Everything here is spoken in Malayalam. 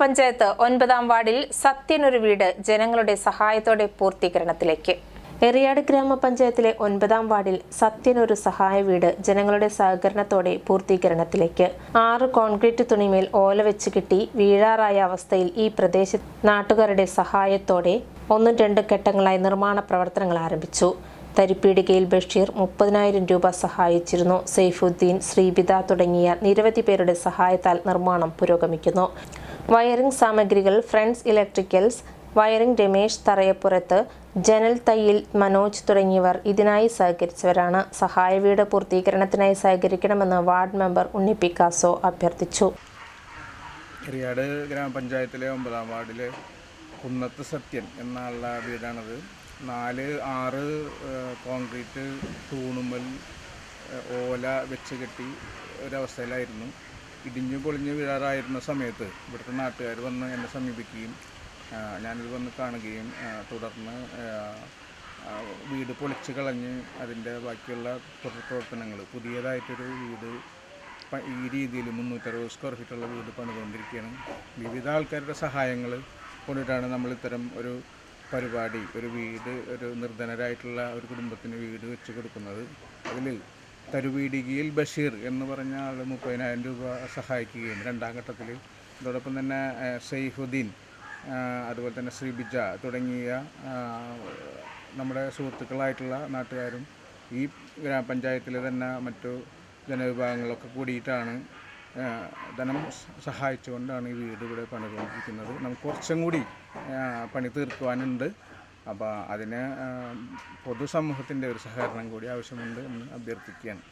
ഗ്രാമപഞ്ചായത്ത് ഒൻപതാം വാർഡിൽ സത്യനൊരു വീട് ജനങ്ങളുടെ സഹായത്തോടെ പൂർത്തീകരണത്തിലേക്ക്. എറിയാട് ഗ്രാമപഞ്ചായത്തിലെ ഒൻപതാം വാർഡിൽ സത്യനൊരു സഹായ വീട് ജനങ്ങളുടെ സഹകരണത്തോടെ പൂർത്തീകരണത്തിലേക്ക്. ആറ് കോൺക്രീറ്റ് തുണിമേൽ ഓല വെച്ച് കിട്ടി വീഴാറായ അവസ്ഥയിൽ ഈ പ്രദേശ നാട്ടുകാരുടെ സഹായത്തോടെ ഒന്നും രണ്ട് ഘട്ടങ്ങളായി നിർമ്മാണ പ്രവർത്തനങ്ങൾ ആരംഭിച്ചു. തരിപ്പീടികയിൽ ബഷീർ മുപ്പതിനായിരം രൂപ സഹായിച്ചിരുന്നു. സെയ്ഫുദ്ദീൻ ശ്രീബിത തുടങ്ങിയ നിരവധി പേരുടെ സഹായത്താൽ നിർമ്മാണം പുരോഗമിക്കുന്നു. വയറിംഗ് സാമഗ്രികൾ ഫ്രണ്ട്സ് ഇലക്ട്രിക്കൽസ് വയറിംഗ് രമേശ് തറയപ്പുറത്ത് ജനൽ തയ്യിൽ മനോജ് തുടങ്ങിയവർ ഇതിനായി സഹകരിച്ചവരാണ്. സഹായ വീട് പൂർത്തീകരണത്തിനായി സഹകരിക്കണമെന്ന് വാർഡ് മെമ്പർ ഉണ്ണി പിക്കാസോ അഭ്യർത്ഥിച്ചു. റിയാട് ഗ്രാമപഞ്ചായത്തിലെ ഒമ്പതാം വാർഡിലെ കുന്നത്ത് സത്യൻ എന്നുള്ള വീടാണത്. നാല് ആറ് കോൺക്രീറ്റ് തൂണുമൽ ഓല വെച്ച് കെട്ടി ഒരവസ്ഥയിലായിരുന്നു. ഇടിഞ്ഞു പൊളിഞ്ഞ് വീഴാറായിരുന്ന സമയത്ത് ഇവിടുത്തെ നാട്ടുകാർ വന്ന് എന്നെ സമീപിക്കുകയും ഞാനത് വന്ന് കാണുകയും തുടർന്ന് വീട് പൊളിച്ച് കളഞ്ഞ് അതിന്റെ ബാക്കിയുള്ള തുടർ പ്രവർത്തനങ്ങൾ പുതിയതായിട്ടൊരു വീട് ഈ രീതിയിൽ മുന്നൂറ്ററുപത് സ്ക്വയർ ഫീറ്റുള്ള വീട് പണിതുകൊണ്ടിരിക്കുകയാണ്. വിവിധ ആൾക്കാരുടെ സഹായങ്ങൾ കൊണ്ടിട്ടാണ് നമ്മൾ ഇത്തരം ഒരു പരിപാടി ഒരു വീട് ഒരു നിർധനരായിട്ടുള്ള ഒരു കുടുംബത്തിന് വീട് വെച്ച് കൊടുക്കുന്നത്. അതിൽ തരുവീടികയിൽ ബഷീർ എന്ന് പറഞ്ഞ ആൾ മുപ്പതിനായിരം രൂപ സഹായിക്കുകയും രണ്ടാം ഘട്ടത്തിൽ. അതോടൊപ്പം തന്നെ സെയ്ഫുദ്ദീൻ അതുപോലെ തന്നെ ശ്രീബിജ തുടങ്ങിയ നമ്മുടെ സുഹൃത്തുക്കളായിട്ടുള്ള നാട്ടുകാരും ഈ ഗ്രാമപഞ്ചായത്തിലെ തന്നെ മറ്റു ജനവിഭാഗങ്ങളൊക്കെ കൂടിയിട്ടാണ് ധനം സഹായിച്ചുകൊണ്ടാണ് ഈ വീട് ഇവിടെ പണിതുകൊണ്ടിരിക്കുന്നത്. നമുക്ക് കുറച്ചും കൂടി പണി തീർക്കുവാനുണ്ട്. അപ്പോൾ അതിന് പൊതുസമൂഹത്തിന്റെ ഒരു സഹകരണം കൂടി ആവശ്യമുണ്ട് എന്ന് അഭ്യർത്ഥിക്കുകയാണ്.